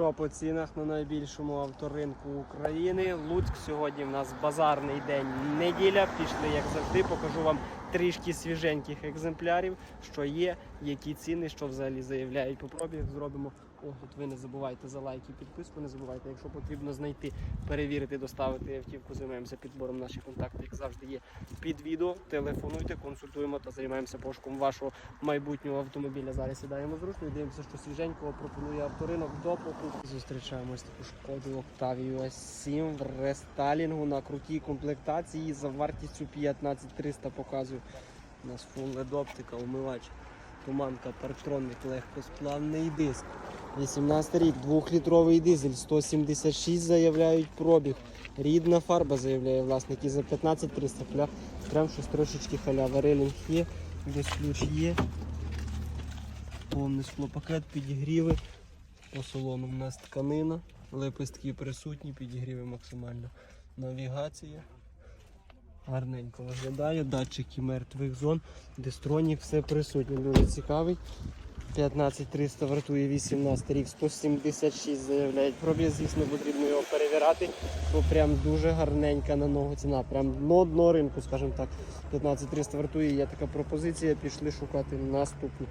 що по цінах на найбільшому авторинку України. Луцьк сьогодні в нас базарний день неділя. Пішли, як завжди, покажу вам трішки свіженьких екземплярів, що є, які ціни, що взагалі заявляють по пробіг. Зробимо огляд. Ви не забувайте за лайки, підписку. Не забувайте, якщо потрібно знайти, перевірити, доставити автівку. Займаємося підбором наших контактів, як завжди є під відео. Телефонуйте, консультуємо та займаємося пошуком вашого майбутнього автомобіля. Зараз сідаємо зручно і дивимося, що свіженького пропонує авторинок до покупки. Зустрічаємо ось таку шкоду Octavia S7 в рестайлінгу на крутій комплектації за вартістю 15300 показую. У нас фул LED оптика, умивач, туманка, парктронник, легкосплавний диск. 18 рік, 2-літровий дизель, 176 заявляють пробіг. Рідна фарба заявляє власник і за 15 300 Пля, прям щось трошечки халява. Релінг є, десь ключ є. Повний склопакет, підігріви. По салону у нас тканина, лепестки присутні, підігріви максимально. Навігація. Гарненько виглядає, датчики мертвих зон, дистронік, все присутнє. Дуже цікавий. 15300 вартує 18 рік, 176 заявляють. Пробіг, звісно, потрібно його перевіряти, бо прям дуже гарненька на ногу ціна. Прям дно дно ринку, скажімо так. 15300 вартує, є така пропозиція, пішли шукати наступну.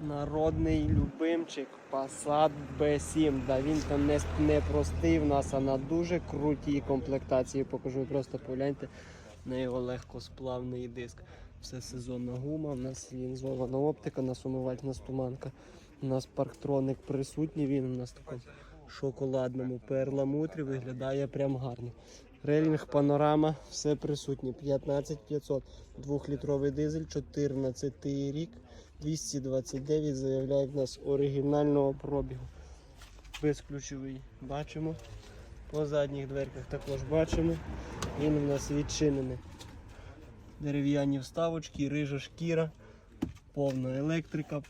Народний любимчик Passat B7. Да, він там не, не простий в нас, а на дуже крутій комплектації. Покажу, просто погляньте на його легкосплавний диск. Все сезонна гума, у нас лінзована оптика, у нас умивальна туманка. У нас парктроник присутній, він у нас в такому шоколадному перламутрі виглядає прям гарно. Релінг, панорама, все присутнє. 15500, 2-літровий дизель, 14 рік, 229 заявляють в нас оригінального пробігу. Безключовий бачимо. По задніх дверках також бачимо. Він у нас відчинений. Дерев'яні вставочки, рижа шкіра, повна електрика,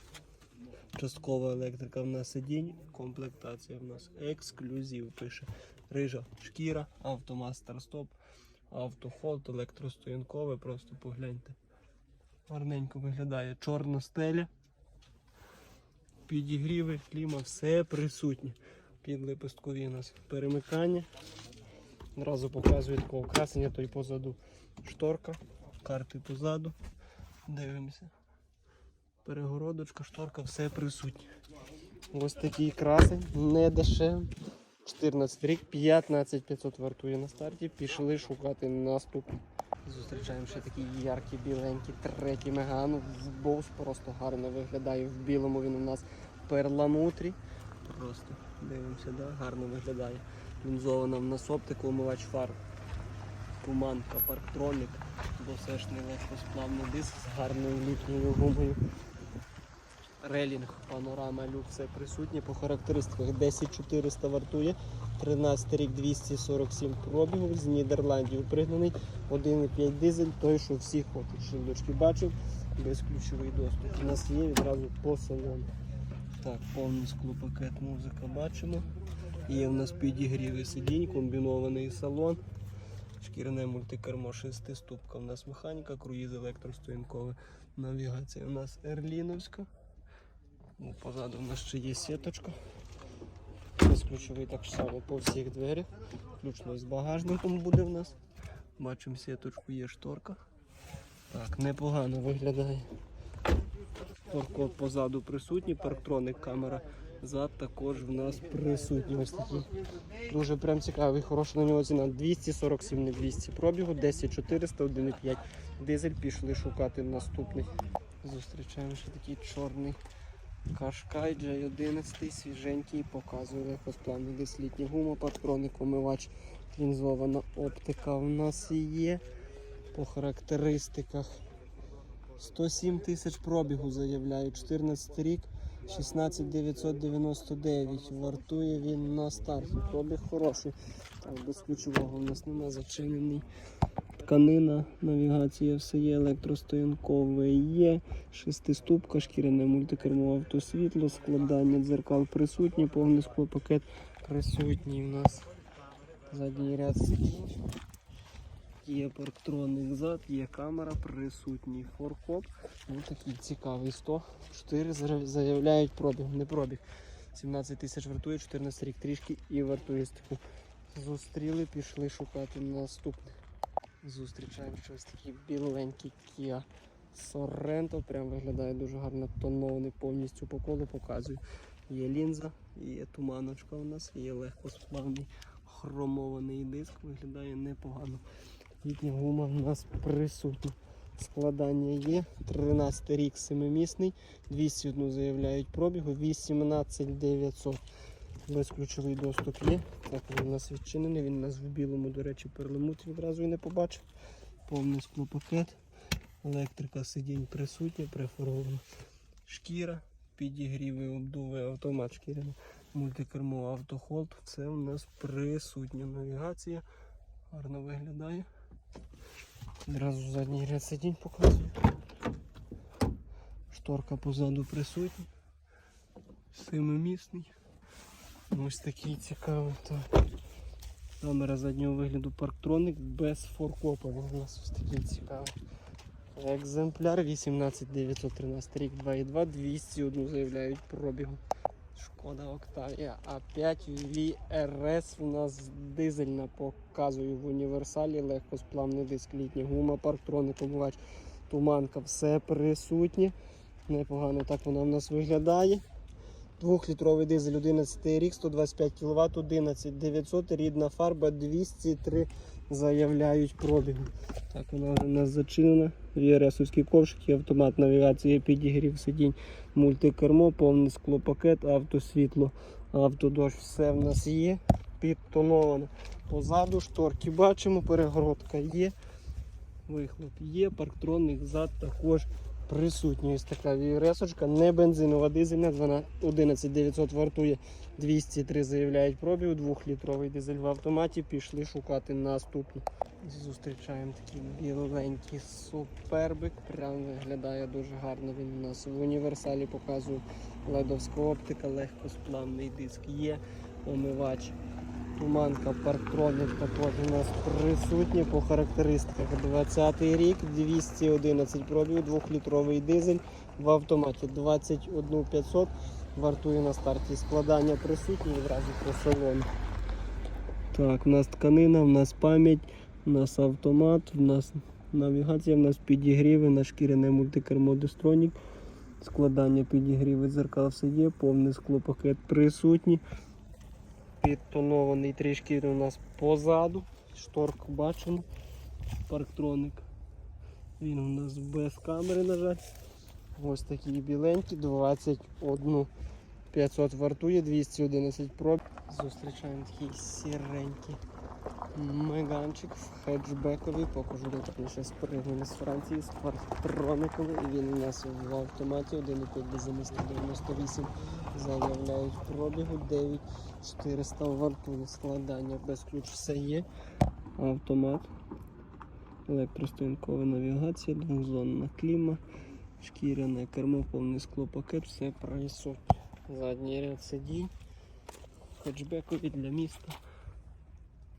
часткова електрика в нас сидінь, комплектація в нас ексклюзив пише. Рижа шкіра, автомат старт-стоп, автохолд, електростоянкове, просто погляньте. Гарненько виглядає чорна стеля. Підігріви, кліма, все присутнє. Під лепесткові у нас перемикання. Одразу показує такого красення, той позаду шторка, карти позаду. Дивимося. Перегородочка, шторка, все присутнє. Ось такий красень, не дешевий. 14 рік, 15500 вартує на старті. Пішли шукати наступний. Зустрічаємо ще такий яркий, біленький, третій меган. Боус просто гарно виглядає. В білому він у нас перламутрі. Просто дивимося, да? гарно виглядає. Лінзована в нас оптика, умивач фар, туманка, парктроник, досешний легкосплавний диск з гарною літньою гумою. Релінг, панорама, люк, все присутнє. По характеристиках 10400 вартує, 13 рік 247 пробігів, з Нідерландів пригнаний, 1,5 дизель, той, що всі хочуть. Шильдочки бачив, безключовий доступ. У нас є відразу по салону. Так, повний склопакет, музика бачимо. Є в нас підігріви сидінь, комбінований салон. Шкіряне мультикермо 6 ступка. У нас механіка, круїз електростоянкове. Навігація у нас ерліновська. Ну, позаду у нас ще є сіточка. Безключовий так само по всіх дверях. Включно з багажником буде в нас. Бачимо сіточку, є шторка. Так, непогано виглядає. Форкоп позаду присутній, парктроник камера зад також в нас присутній. Ось такий. Дуже прям цікавий, хороша на нього ціна. 247 не 200 пробігу, 10400, 1,5 дизель. Пішли шукати наступний. Зустрічаємо ще такий чорний Кашкай J11, свіженький, показує легкосплавний десь літня гума, парктроник, омивач, лінзована оптика в нас є. По характеристиках 107 тисяч пробігу заявляю, 14 рік, 16999. Вартує він на старті. Пробіг хороший. Так, без ключового в нас нема зачинений. Тканина, навігація, все є, електростоянкове є, шестиступка, шкіряне мультикермо автосвітло, складання дзеркал присутні, повний склопакет присутній у нас. Задній ряд. Є парктронник зад, є камера, присутній форкоп. Ось такий цікавий 104 заявляють пробіг, не пробіг. 17 тисяч вартує, 14 рік трішки і вартує стику. Зустріли, пішли шукати наступне. Зустрічаємо щось такий біленький Kia Sorento. Прям виглядає дуже гарно тонований повністю по колу показую. Є лінза, є туманочка у нас, є легкосплавний хромований диск, виглядає непогано. Літня гума в нас присутня. Складання є. 13 рік семимісний, 201 заявляють пробігу, 18 900. Безключовий доступ є. Так, він у нас відчинений, він у нас в білому, до речі, перламутрі відразу і не побачив. Повний склопакет. Електрика сидінь присутня, префарована шкіра, підігріви, обдуви, автомат шкіряний, мультикермо, автохолд. Це у нас присутня навігація. Гарно виглядає. Одразу задній ряд сидінь показую. Шторка позаду присутня. Семимісний. Ось такий цікавий. Так. Камера заднього вигляду парктроник без форкопа. Він у нас ось такий цікавий. Екземпляр 18913 рік 2.2, 201 заявляють пробігу. Шкода Октавія А5 VRS у нас дизельна показую в універсалі, легкосплавний диск, літня гума, парктроник, обувач, туманка, все присутнє. Непогано так вона в нас виглядає. Двохлітровий дизель 11 рік, 125 кВт, 11 900, рідна фарба 203 заявляють пробігу. Так, вона вже у нас зачинена. VRS-овський ковшик, автомат навігації, підігрів сидінь, мультикермо, повний склопакет, автосвітло, автодощ, все в нас є. Підтоновано. Позаду шторки бачимо, перегородка є. Вихлоп є, парктронний зад також присутній. Ось така VRS-очка, не бензинова дизельна, 12 11900 вартує 203 заявляють пробіг, 2-літровий дизель в автоматі. Пішли шукати наступну. Зустрічаємо такий біленький супербик. Прям виглядає дуже гарно. Він у нас в універсалі показує ледовська оптика, легкосплавний диск є, омивач. Туманка, парктроник також у нас присутні по характеристиках. 20 рік, 211 пробів, 2-літровий дизель в автоматі 21500 вартує на старті. Складання присутні відразу по салону. Так, у нас тканина, у нас пам'ять, у нас автомат, у нас навігація, у нас підігріви, на шкіряне мультикермо Destronік. Складання підігріви дзеркал все є, повний склопакет присутній. Підтонований трішки у нас позаду. Шторку бачимо. Парктроник. Він у нас без камери, на жаль. Ось такі біленькі, 21 500 вартує, 211 проб. Зустрічаємо такий сіренький меганчик в хеджбекові. Покажу точніше спригнений з Франції з парктроником. І він у нас в автоматі 1,5 бензинист 98 заявляють пробігу 9400 вартує складання без ключ все є. Автомат. Електростоянкова навігація, двохзонна кліма, шкіряне кермо, повний склопакет, все присутнє. Задній ряд сидінь, хетчбекові для міста.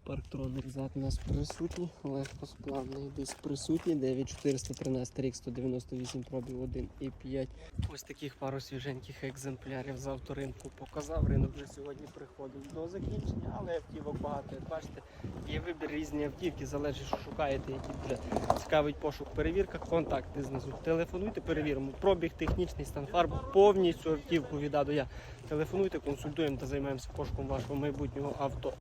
Парктроник зад у нас присутній, легкосплавний диск присутній, 9413 рік 198 пробів 1,5. Ось таких пару свіженьких екземплярів з авторинку показав. Ринок вже сьогодні приходить до закінчення, але автівок багато. Як бачите, є вибір різні автівки, залежить, що шукаєте, які вже цікавить пошук, перевірка, контакти знизу. Телефонуйте, перевіримо. Пробіг, технічний стан фарб, повністю автівку від А до Я. Телефонуйте, консультуємо та займаємося пошуком вашого майбутнього авто.